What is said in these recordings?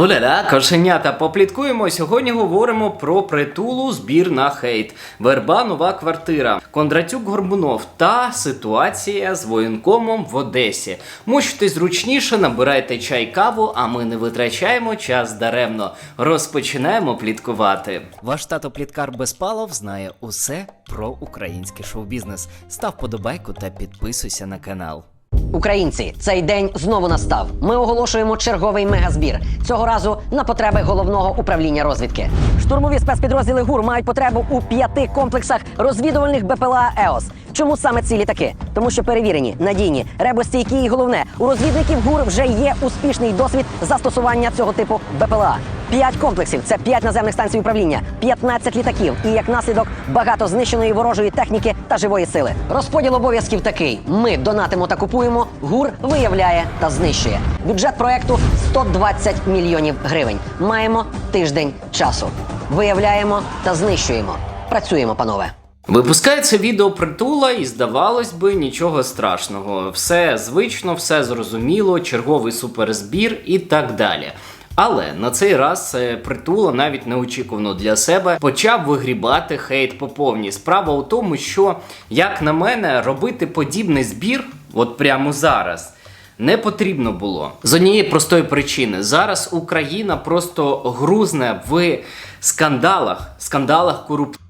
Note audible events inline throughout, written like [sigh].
Оля-ля, кошенята, попліткуємо. Сьогодні говоримо про притулу збір на хейт. Верба нова квартира. Кондратюк Горбунов та ситуація з воєнкомом в Одесі. Мучтесь зручніше, набирайте чай каву, а ми не витрачаємо час даремно. Розпочинаємо пліткувати. Ваш тато Пліткар Безпалов знає усе про український шоу-бізнес. Став подобайку та підписуйся на канал. Українці, цей день знову настав. Ми оголошуємо черговий мегазбір. Цього разу на потреби головного управління розвідки. Штурмові спецпідрозділи ГУР мають потребу у п'яти комплексах розвідувальних БПЛА ЕОС. Чому саме ці літаки? Тому що перевірені, надійні, ребостійкі і головне, у розвідників ГУР вже є успішний досвід застосування цього типу БПЛА. П'ять комплексів це п'ять наземних станцій управління, 15 літаків і як наслідок багато знищеної ворожої техніки та живої сили. Розподіл обов'язків такий: ми донатимо та купуємо, ГУР виявляє та знищує. Бюджет проекту 120 мільйонів гривень. Маємо тиждень часу. Виявляємо та знищуємо. Працюємо, панове. Випускається відео притула, і здавалось би, нічого страшного. Все звично, все зрозуміло, черговий суперзбір і так далі. Але на цей раз притула навіть неочікувано для себе почав вигрібати хейт по повній. Справа у тому, що, як на мене, робити подібний збір, от прямо зараз. Не потрібно було з однієї простої причини. Зараз Україна просто грузне в скандалах, скандалах корупційних.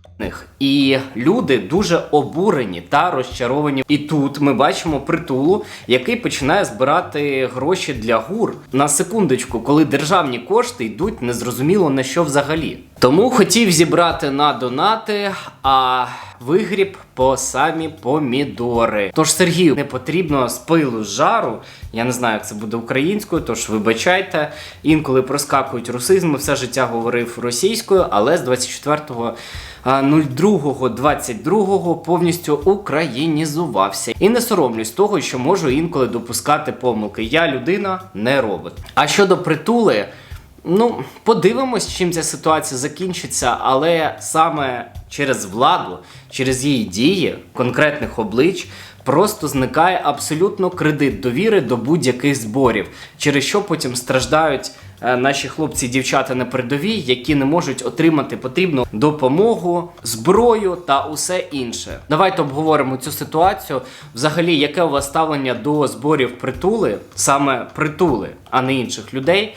І люди дуже обурені та розчаровані. І тут ми бачимо притулу, який починає збирати гроші для гур на секундочку, коли державні кошти йдуть незрозуміло на що взагалі. Тому хотів зібрати на донати, а вигріб по самі помідори. Тож Сергію не потрібно з пилу з жару. Я не знаю, як це буде українською, тож вибачайте. Інколи проскакують русизми, все життя говорив російською, але з 24 02.22 повністю українізувався. І не соромлюсь того, що можу інколи допускати помилки. Я людина, не робот. А щодо притули. Ну, подивимось, чим ця ситуація закінчиться, але саме через владу, через її дії, конкретних облич, просто зникає абсолютно кредит довіри до будь-яких зборів, через що потім страждають е, наші хлопці і дівчата на передовій, які не можуть отримати потрібну допомогу, зброю та усе інше. Давайте обговоримо цю ситуацію. Взагалі, яке у вас ставлення до зборів притули, саме притули, а не інших людей.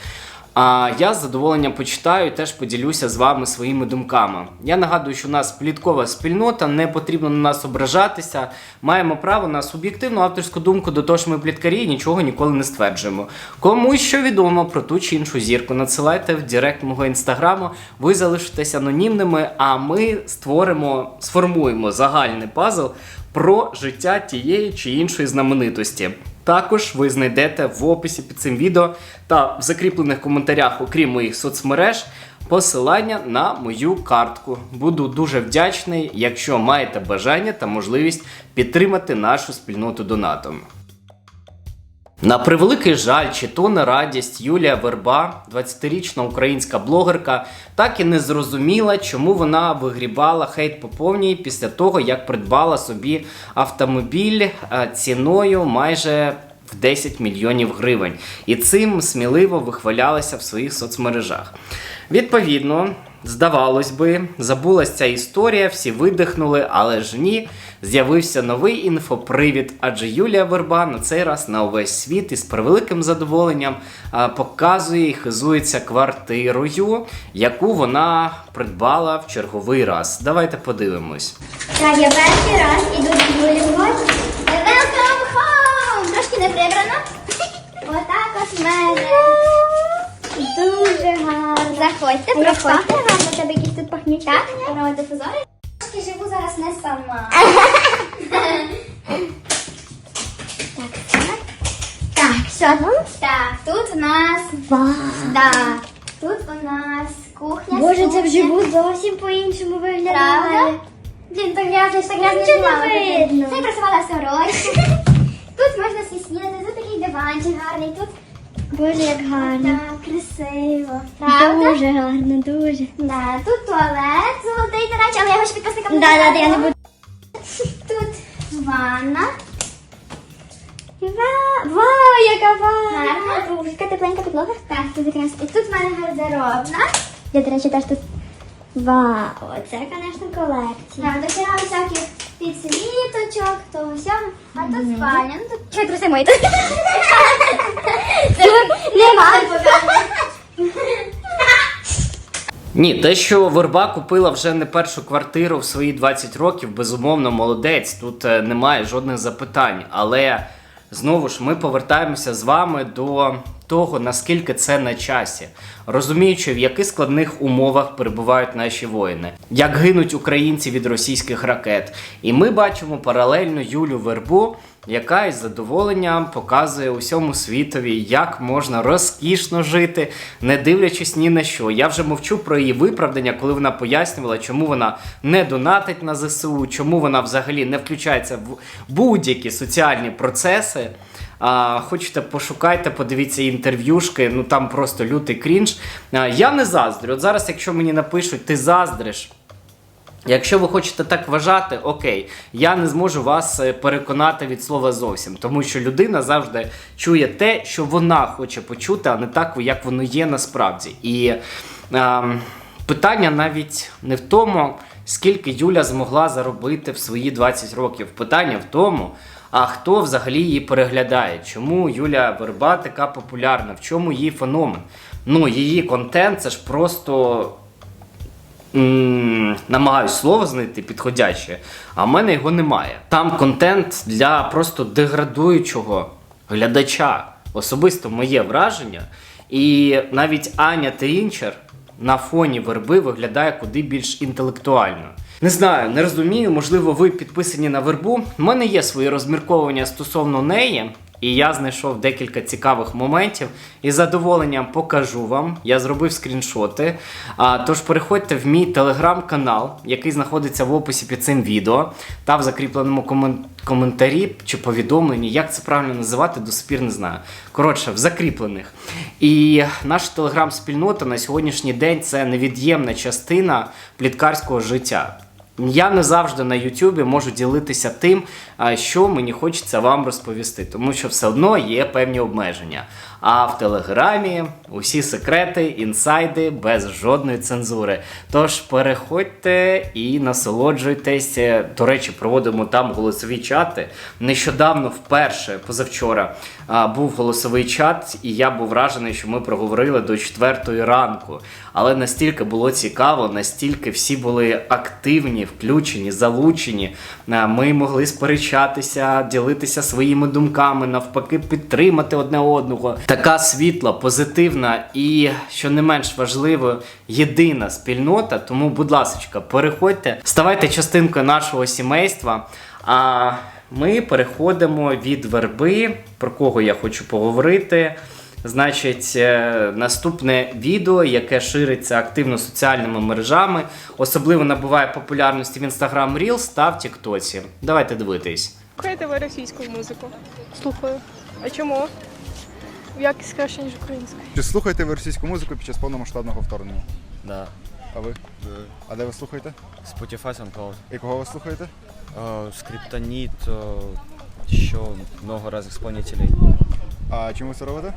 А я з задоволенням почитаю і теж поділюся з вами своїми думками. Я нагадую, що у нас пліткова спільнота, не потрібно на нас ображатися. Маємо право на суб'єктивну авторську думку, до того ж ми пліткарі і нічого ніколи не стверджуємо. Кому що відомо про ту чи іншу зірку, надсилайте в директ мого інстаграму, ви залишитесь анонімними, а ми створимо, сформуємо загальний пазл про життя тієї чи іншої знаменитості. Також ви знайдете в описі під цим відео та в закріплених коментарях, окрім моїх соцмереж, посилання на мою картку. Буду дуже вдячний, якщо маєте бажання та можливість підтримати нашу спільноту донатом. На превеликий жаль, чи то на радість Юлія Верба, 20-річна українська блогерка, так і не зрозуміла, чому вона вигрібала хейт по повній після того, як придбала собі автомобіль е, ціною майже в 10 мільйонів гривень. І цим сміливо вихвалялася в своїх соцмережах. Відповідно, здавалось би, забулась ця історія, всі видихнули, але ж ні. З'явився новий інфопривід, адже Юлія Верба на цей раз на увесь світ із превеликим задоволенням показує і хизується квартирою, яку вона придбала в черговий раз. Давайте подивимось. Так, я перший раз іду до Юлі в гості. Welcome home! Трошки не прибрано. Отак от мене. Дуже гарно. Заходьте, проходьте. Тут пахнуть. Так, аромат дифузори. Трошки живу зараз не сама. Так, так. Так, що тут? Так, тут у нас... Да. Тут у нас кухня. Боже, це вживу зовсім по-іншому виглядає. Правда? Блін, так ж так я Нічого не видно. Це я працювала сорочку. [laughs] Тут можна всі снідати, тут такий диванчик гарний, тут Боже, як гарно. так, красиво. Правда? Дуже гарно, дуже. Да, тут туалет золотий, до речі, але я його ще підписникам Да, да, я не буду. [laughs] Тут ванна. Ва- Вау, яка Гарна вау! подушка, тепленька підлога. Так, тут якраз. І тут в мене гардеробна. Я, до речі, теж тут. Вау, це, звісно, колекція. Так, до хіра всяких підсвіточок, того всього. А тут спальня. Ну тут чого труси мої? Ні, те, що Верба купила вже не першу квартиру в свої 20 років, безумовно, молодець. Тут е, немає жодних запитань. Але знову ж ми повертаємося з вами до того, наскільки це на часі, розуміючи, в яких складних умовах перебувають наші воїни, як гинуть українці від російських ракет. І ми бачимо паралельно Юлю Вербу, яка із задоволенням показує усьому світові, як можна розкішно жити, не дивлячись ні на що. Я вже мовчу про її виправдання, коли вона пояснювала, чому вона не донатить на ЗСУ, чому вона взагалі не включається в будь-які соціальні процеси. А, хочете, пошукайте, подивіться інтерв'юшки, ну там просто лютий крінж. А, я не заздрю. От зараз, якщо мені напишуть, ти заздриш. Якщо ви хочете так вважати, окей, я не зможу вас е, переконати від слова зовсім, тому що людина завжди чує те, що вона хоче почути, а не так, як воно є насправді. І ем, питання навіть не в тому, скільки Юля змогла заробити в свої 20 років. Питання в тому, а хто взагалі її переглядає? Чому Юля Верба така популярна? В чому її феномен? Ну, її контент це ж просто намагаюсь слово знайти підходяще, а в мене його немає. Там контент для просто деградуючого глядача. Особисто моє враження. І навіть Аня Трінчер на фоні верби виглядає куди більш інтелектуально. Не знаю, не розумію, можливо, ви підписані на вербу. У мене є свої розмірковання стосовно неї. І я знайшов декілька цікавих моментів і з задоволенням покажу вам. Я зробив скріншоти. А, тож переходьте в мій телеграм-канал, який знаходиться в описі під цим відео, та в закріпленому комен- коментарі чи повідомленні. Як це правильно називати, до сих пір не знаю. Коротше, в закріплених. І наша телеграм-спільнота на сьогоднішній день це невід'ємна частина пліткарського життя. Я не завжди на Ютубі можу ділитися тим, що мені хочеться вам розповісти, тому що все одно є певні обмеження. А в Телеграмі усі секрети, інсайди без жодної цензури. Тож переходьте і насолоджуйтесь. До речі, проводимо там голосові чати. Нещодавно, вперше, позавчора, був голосовий чат, і я був вражений, що ми проговорили до четвертої ранку. Але настільки було цікаво, настільки всі були активні, включені, залучені. Ми могли сперечатися, ділитися своїми думками, навпаки, підтримати одне одного. Така світла, позитивна і, що не менш важливо, єдина спільнота. Тому, будь ласка, переходьте, ставайте частинкою нашого сімейства. А ми переходимо від верби, про кого я хочу поговорити. Значить, е, наступне відео, яке шириться активно соціальними мережами, особливо набуває популярності в Instagram Reels та в TikTok. Давайте дивитись. Слухаєте ви російську музику? Слухаю. А чому? В якість краще, ніж українська. Чи слухаєте ви російську музику під час повномасштабного вторгнення? Да. А ви? А де ви слухаєте? Spotify, SoundCloud. І кого ви слухаєте? Э, Скриптонит, э, еще много разных исполнителей. А чим ви це робите?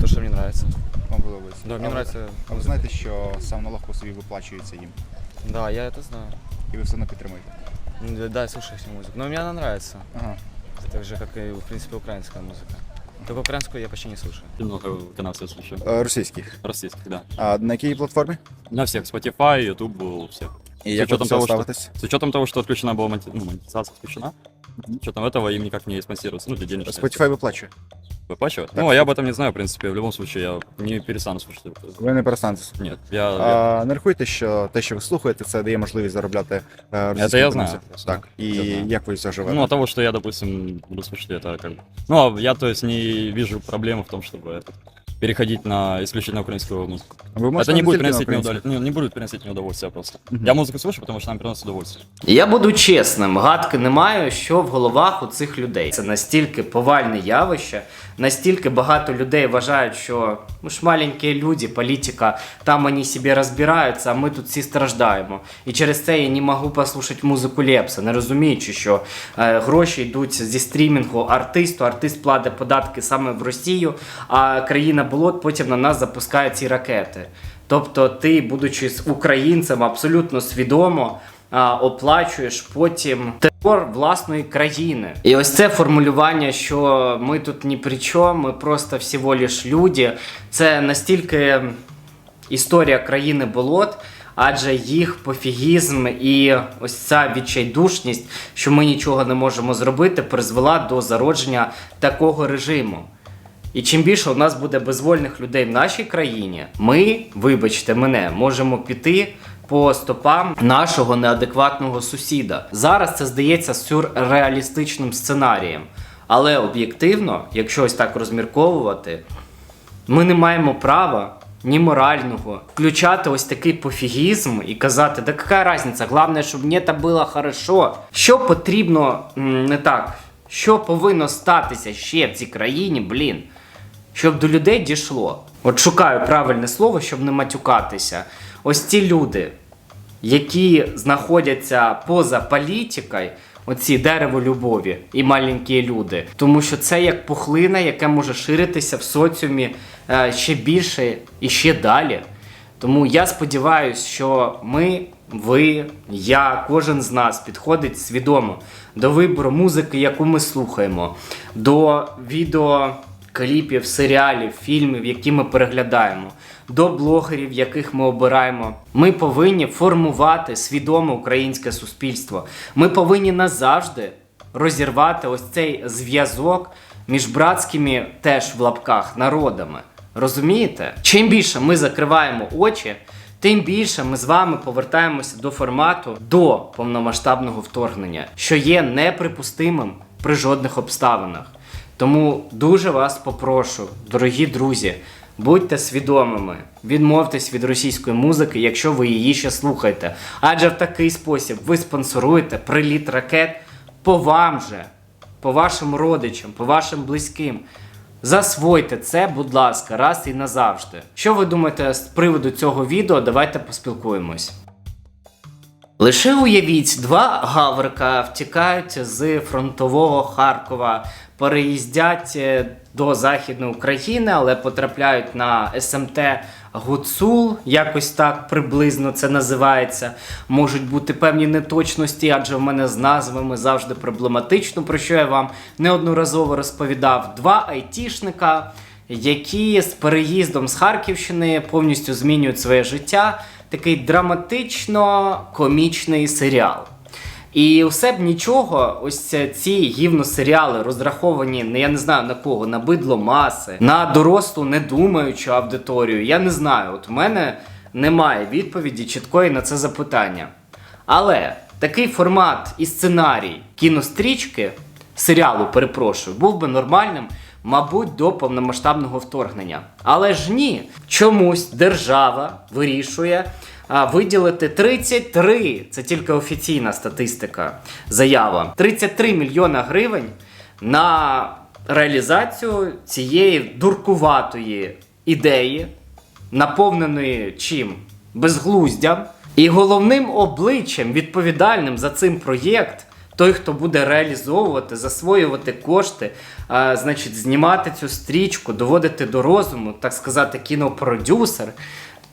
То, что мне нравится. Вам подобається? Да, А мне ви- нравится. А ви знаєте, що сам налог по собі виплачується їм? Да, я это знаю. І ви все одно підтримуєте? М, Да, я слушаю всю музыку. Но мне она нравится. Ага. Так же, как и, в принципе, украинская музыка. Только украинскую я почти не слушаю. Много каналов слушаю. Е, Російських. Российских, да. А на якій платформі? На всех. Spotify, YouTube, у всех. І С як ви до учетом, цього того, что, ставитесь? с учетом того, что отключена была монти- ну, монетизация, отключена, с учетом этого им никак не спонсируется, ну, для денежных средств. Spotify виплачує. Выплачивают? Ну, а я об этом не знаю, в принципе, в любом случае, я не перестану слушать это. Ви не перестанете. Нет, я... я- А, не рахуйте, що те, що ви слухаєте, це дає можливість заробляти е, російською Це я знаю. музикою. Я знаю. Так. І Я знаю. як ви це живете? Ну, от того, что я, допустим, буду слушать это как бы... Ну, а я, то есть, не вижу проблемы в том, чтобы это, переходить на исключительно украинскую музыку. Ви можете Это не будет, действительно приносить мне українською? удовольствие. Не, не будет приносить мне удовольствие просто. Я музыку слушаю, потому что она приносит удовольствие. Я буду чесним, гадки не маю, що в головах у цих людей. Це настільки повальне явище, настільки багато людей вважають, що ну ж маленькі люди, політика, там вони собі розбираються, а ми тут всі страждаємо. І через це я не можу послухати музику Лепса, не розуміючи, що е, гроші йдуть зі стрімінгу артисту, артист платить податки саме в Росію, а країна болот потім на нас запускає ці ракети. Тобто, ти, будучи з українцем, абсолютно свідомо оплачуєш потім терор власної країни. І ось це формулювання, що ми тут ні при чому, ми просто всього лиш люди. Це настільки історія країни болот. Адже їх пофігізм і ось ця відчайдушність, що ми нічого не можемо зробити, призвела до зародження такого режиму. І чим більше у нас буде безвольних людей в нашій країні, ми, вибачте мене, можемо піти по стопам нашого неадекватного сусіда. Зараз це здається сюрреалістичним сценарієм. Але об'єктивно, якщо ось так розмірковувати, ми не маємо права ні морального включати ось такий пофігізм і казати, да яка різниця, головне, щоб мені це було хорошо. Що потрібно не так? Що повинно статися ще в цій країні, блін, щоб до людей дійшло? От шукаю правильне слово, щоб не матюкатися. Ось ці люди, які знаходяться поза політикою, оці дерево любові і маленькі люди. Тому що це як пухлина, яка може ширитися в соціумі е, ще більше і ще далі. Тому я сподіваюся, що ми, ви, я, кожен з нас підходить свідомо до вибору музики, яку ми слухаємо, до відео кліпів, серіалів, фільмів, які ми переглядаємо, до блогерів, яких ми обираємо. Ми повинні формувати свідоме українське суспільство. Ми повинні назавжди розірвати ось цей зв'язок між братськими теж в лапках народами. Розумієте? Чим більше ми закриваємо очі, тим більше ми з вами повертаємося до формату до повномасштабного вторгнення, що є неприпустимим при жодних обставинах. Тому дуже вас попрошу, дорогі друзі, будьте свідомими, відмовтесь від російської музики, якщо ви її ще слухаєте. Адже в такий спосіб ви спонсоруєте приліт ракет по вам же, по вашим родичам, по вашим близьким. Засвойте це, будь ласка, раз і назавжди. Що ви думаєте з приводу цього відео? Давайте поспілкуємось. Лише уявіть, два гаврика втікають з фронтового Харкова, переїздять е, до Західної України, але потрапляють на СМТ Гуцул, якось так приблизно це називається. Можуть бути певні неточності, адже в мене з назвами завжди проблематично, про що я вам неодноразово розповідав. Два айтішника, які з переїздом з Харківщини повністю змінюють своє життя. Такий драматично-комічний серіал. І все б нічого, ось ці гівно-серіали розраховані, не я не знаю на кого, на бидло маси, на дорослу недумаючу аудиторію. Я не знаю, от у мене немає відповіді чіткої на це запитання. Але такий формат і сценарій кінострічки, серіалу, перепрошую, був би нормальним, мабуть, до повномасштабного вторгнення. Але ж ні, чомусь держава вирішує виділити 33, це тільки офіційна статистика, заява, 33 мільйона гривень на реалізацію цієї дуркуватої ідеї, наповненої чим? Безглуздям. І головним обличчям, відповідальним за цим проєкт, той, хто буде реалізовувати, засвоювати кошти, а, значить, знімати цю стрічку, доводити до розуму, так сказати, кінопродюсер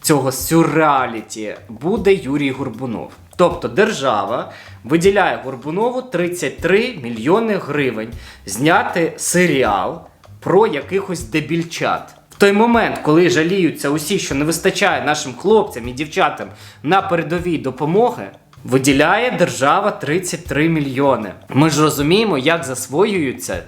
цього сюрреаліті буде Юрій Горбунов. Тобто держава виділяє Горбунову 33 мільйони гривень зняти серіал про якихось дебільчат. В той момент, коли жаліються усі, що не вистачає нашим хлопцям і дівчатам на передовій допомоги, виділяє держава 33 мільйони. Ми ж розуміємо, як засвоюються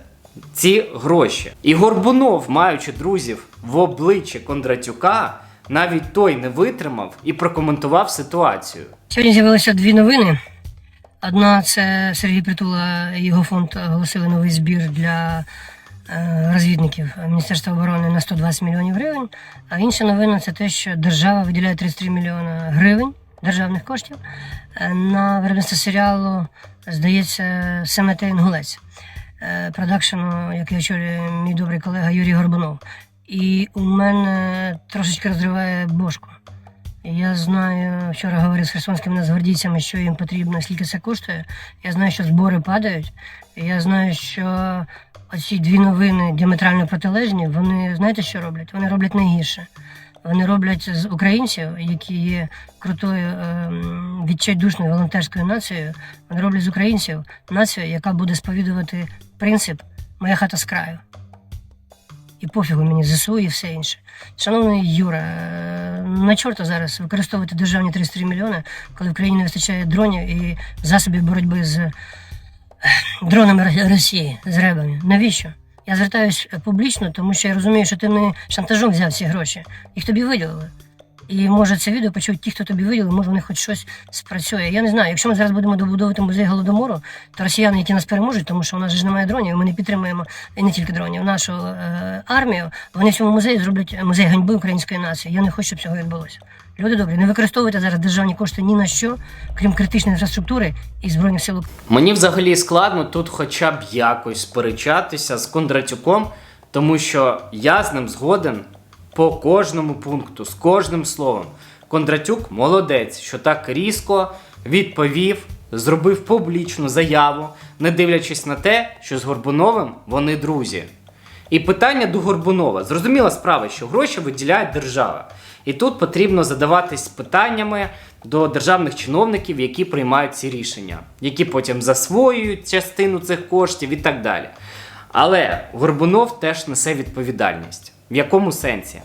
ці гроші. І Горбунов, маючи друзів в обличчі Кондратюка, навіть той не витримав і прокоментував ситуацію. Сьогодні з'явилося дві новини. Одна це Сергій Притула і його фонд оголосили новий збір для е, розвідників Міністерства оборони на 120 мільйонів гривень. А інша новина це те, що держава виділяє 33 мільйони гривень державних коштів е, на виробництво серіалу, здається, Семете Інгулець, е, продакшену, який очолює мій добрий колега Юрій Горбунов. І у мене трошечки розриває бошку. Я знаю, вчора говорив з херсонськими нацгвардійцями, що їм потрібно, скільки це коштує. Я знаю, що збори падають. Я знаю, що оці дві новини діаметрально протилежні, вони знаєте, що роблять? Вони роблять найгірше. Вони роблять з українців, які є крутою ем, відчайдушною волонтерською нацією. Вони роблять з українців націю, яка буде сповідувати принцип Моя хата з краю. І пофігу мені ЗСУ і все інше. Шановний Юра, е, на чорта зараз використовувати державні 33 мільйони, коли в країні не вистачає дронів і засобів боротьби з е, дронами Росії, з ребами. Навіщо? Я звертаюсь публічно, тому що я розумію, що ти не шантажом взяв ці гроші. Їх тобі виділили. І може це відео почують ті, хто тобі виділив, може в них хоч щось спрацює. Я не знаю. Якщо ми зараз будемо добудовувати музей голодомору, то росіяни, які нас переможуть, тому що у нас ж немає дронів, ми не підтримуємо і не тільки дронів, нашу е, армію. Вони в цьому музеї зроблять музей ганьби української нації. Я не хочу, щоб цього відбулося. Люди добрі, не використовуйте зараз державні кошти ні на що, крім критичної інфраструктури і збройних сил Мені взагалі складно тут хоча б якось сперечатися з Кондратюком, тому що я з ним згоден по кожному пункту, з кожним словом. Кондратюк молодець, що так різко відповів, зробив публічну заяву, не дивлячись на те, що з Горбуновим вони друзі. І питання до Горбунова. Зрозуміла справа, що гроші виділяє держава. І тут потрібно задаватись питаннями до державних чиновників, які приймають ці рішення, які потім засвоюють частину цих коштів і так далі. Але Горбунов теж несе відповідальність. В якому сенсі?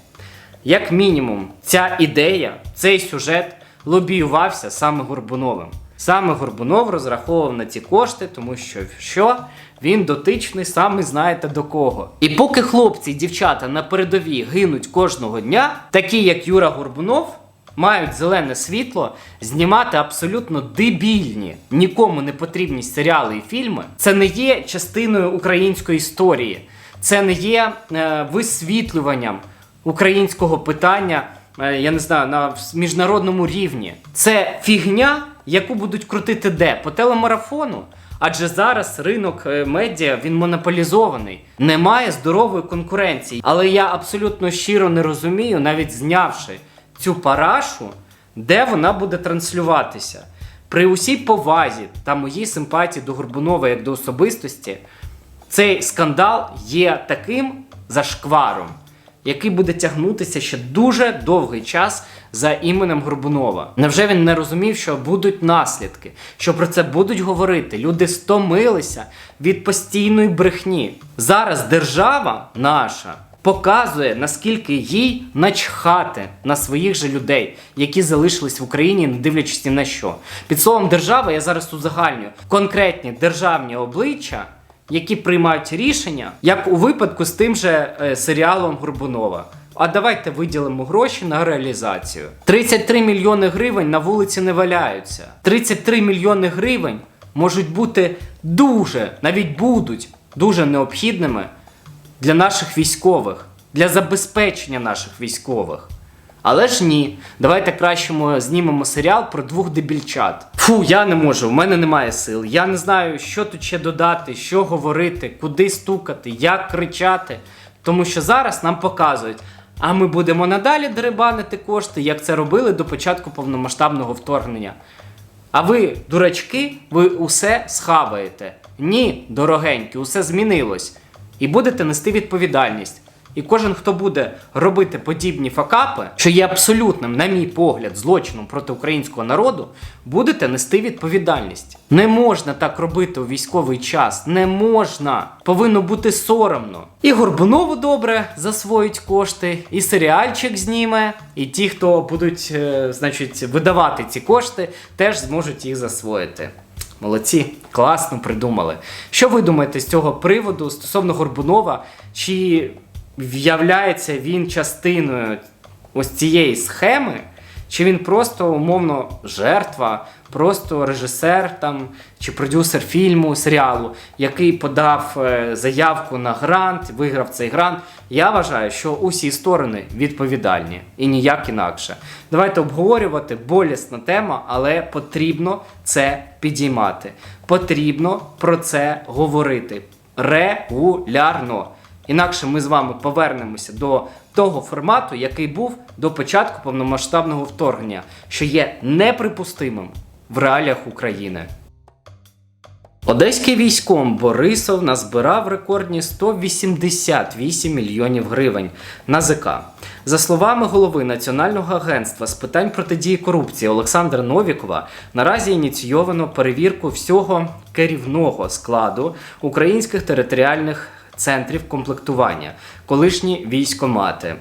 Як мінімум, ця ідея, цей сюжет лобіювався саме Горбуновим. Саме Горбунов розраховував на ці кошти, тому що що він дотичний саме знаєте до кого. І поки хлопці і дівчата на передовій гинуть кожного дня, такі як Юра Горбунов мають зелене світло знімати абсолютно дебільні, нікому не потрібні серіали і фільми. Це не є частиною української історії, це не є е, висвітлюванням українського питання, е, я не знаю, на міжнародному рівні. Це фігня, яку будуть крутити де? По телемарафону. Адже зараз ринок е, медіа він монополізований, немає здорової конкуренції. Але я абсолютно щиро не розумію, навіть знявши цю парашу, де вона буде транслюватися. При усій повазі та моїй симпатії до Горбунова як до особистості, цей скандал є таким зашкваром, який буде тягнутися ще дуже довгий час за іменем Горбунова. Невже він не розумів, що будуть наслідки, що про це будуть говорити? Люди стомилися від постійної брехні. Зараз держава наша. Показує, наскільки їй начхати на своїх же людей, які залишились в Україні, не дивлячись ні на що. Під словом держава я зараз узагальнюю конкретні державні обличчя, які приймають рішення, як у випадку з тим же е, серіалом Горбунова. А давайте виділимо гроші на реалізацію. 33 мільйони гривень на вулиці не валяються. 33 мільйони гривень можуть бути дуже, навіть будуть дуже необхідними для наших військових, для забезпечення наших військових. Але ж ні, давайте краще ми знімемо серіал про двох дебільчат. Фу, я не можу, в мене немає сил. Я не знаю, що тут ще додати, що говорити, куди стукати, як кричати. Тому що зараз нам показують, а ми будемо надалі дерибанити кошти, як це робили до початку повномасштабного вторгнення. А ви, дурачки, ви усе схаваєте. Ні, дорогенькі, усе змінилось. І будете нести відповідальність. І кожен, хто буде робити подібні факапи, що є абсолютним, на мій погляд, злочином проти українського народу, будете нести відповідальність. Не можна так робити у військовий час. Не можна. Повинно бути соромно. І Горбунову добре засвоїть кошти, і серіальчик зніме, і ті, хто будуть, е, значить, видавати ці кошти, теж зможуть їх засвоїти. Молодці, класно придумали. Що ви думаєте з цього приводу стосовно Горбунова? Чи являється він частиною ось цієї схеми? Чи він просто умовно жертва, просто режисер там чи продюсер фільму, серіалу, який подав е, заявку на грант, виграв цей грант. Я вважаю, що усі сторони відповідальні і ніяк інакше. Давайте обговорювати болісна тема, але потрібно це підіймати. Потрібно про це говорити регулярно. Інакше ми з вами повернемося до того формату, який був до початку повномасштабного вторгнення, що є неприпустимим в реаліях України. Одеський військом Борисов назбирав рекордні 188 мільйонів гривень на ЗК. За словами голови Національного агентства з питань протидії корупції Олександра Новікова, наразі ініційовано перевірку всього керівного складу українських територіальних центрів комплектування, колишні військомати.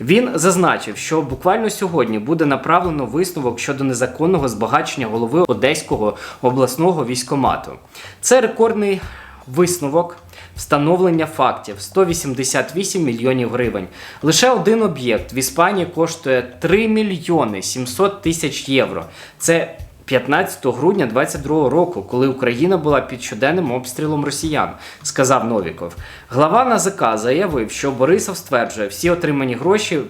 Він зазначив, що буквально сьогодні буде направлено висновок щодо незаконного збагачення голови Одеського обласного військомату. Це рекордний висновок. Встановлення фактів 188 мільйонів гривень. Лише один об'єкт в Іспанії коштує 3 мільйони 700 тисяч євро. Це 15 грудня 22 року, коли Україна була під щоденним обстрілом росіян, сказав Новіков. Глава НАЗК заявив, що Борисов стверджує, всі отримані гроші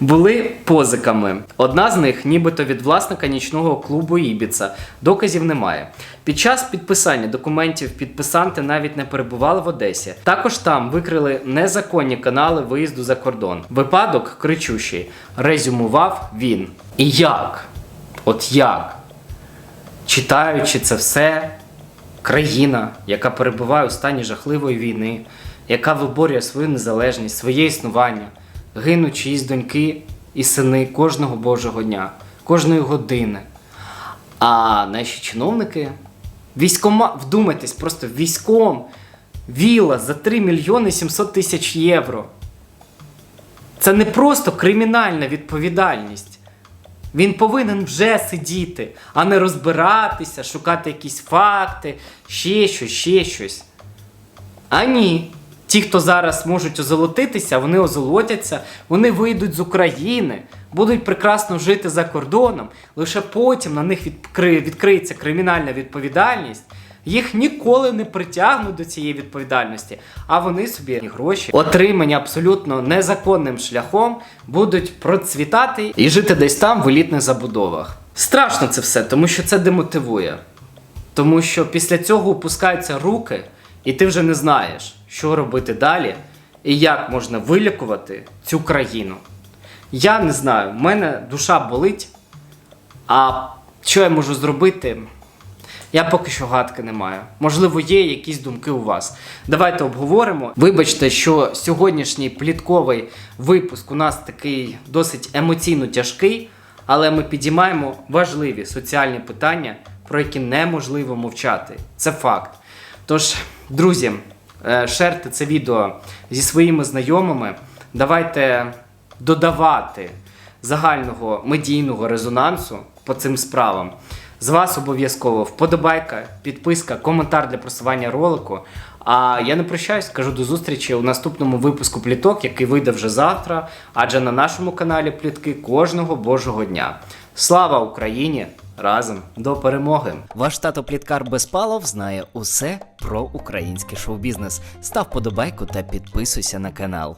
були позиками. Одна з них, нібито від власника нічного клубу Ібіца. Доказів немає. Під час підписання документів підписанти навіть не перебували в Одесі. Також там викрили незаконні канали виїзду за кордон. Випадок кричущий. Резюмував він. І як? От як? Читаючи це все, країна, яка перебуває у стані жахливої війни, яка виборює свою незалежність, своє існування, гинуть чиїсь доньки і сини кожного божого дня, кожної години. А наші чиновники, військома, вдумайтесь, просто військом, віла за 3 мільйони 700 тисяч євро. Це не просто кримінальна відповідальність. Він повинен вже сидіти, а не розбиратися, шукати якісь факти, ще щось, ще щось. А ні. Ті, хто зараз можуть озолотитися, вони озолотяться, вони вийдуть з України, будуть прекрасно жити за кордоном, лише потім на них відкри... відкриється кримінальна відповідальність. Їх ніколи не притягнуть до цієї відповідальності, а вони собі гроші, отримані абсолютно незаконним шляхом, будуть процвітати і жити десь там в елітних забудовах. Страшно це все, тому що це демотивує. Тому що після цього опускаються руки, і ти вже не знаєш, що робити далі і як можна вилікувати цю країну. Я не знаю, в мене душа болить, а що я можу зробити? Я поки що гадки не маю. Можливо, є якісь думки у вас. Давайте обговоримо. Вибачте, що сьогоднішній плітковий випуск у нас такий досить емоційно тяжкий, але ми підіймаємо важливі соціальні питання, про які неможливо мовчати. Це факт. Тож, друзі, е, шерте це відео зі своїми знайомими. Давайте додавати загального медійного резонансу по цим справам. З вас обов'язково вподобайка, підписка, коментар для просування ролику. А я не прощаюсь, кажу до зустрічі у наступному випуску пліток, який вийде вже завтра, адже на нашому каналі плітки кожного божого дня. Слава Україні! Разом до перемоги! Ваш тато Пліткар Безпалов знає усе про український шоу-бізнес. Став подобайку та підписуйся на канал.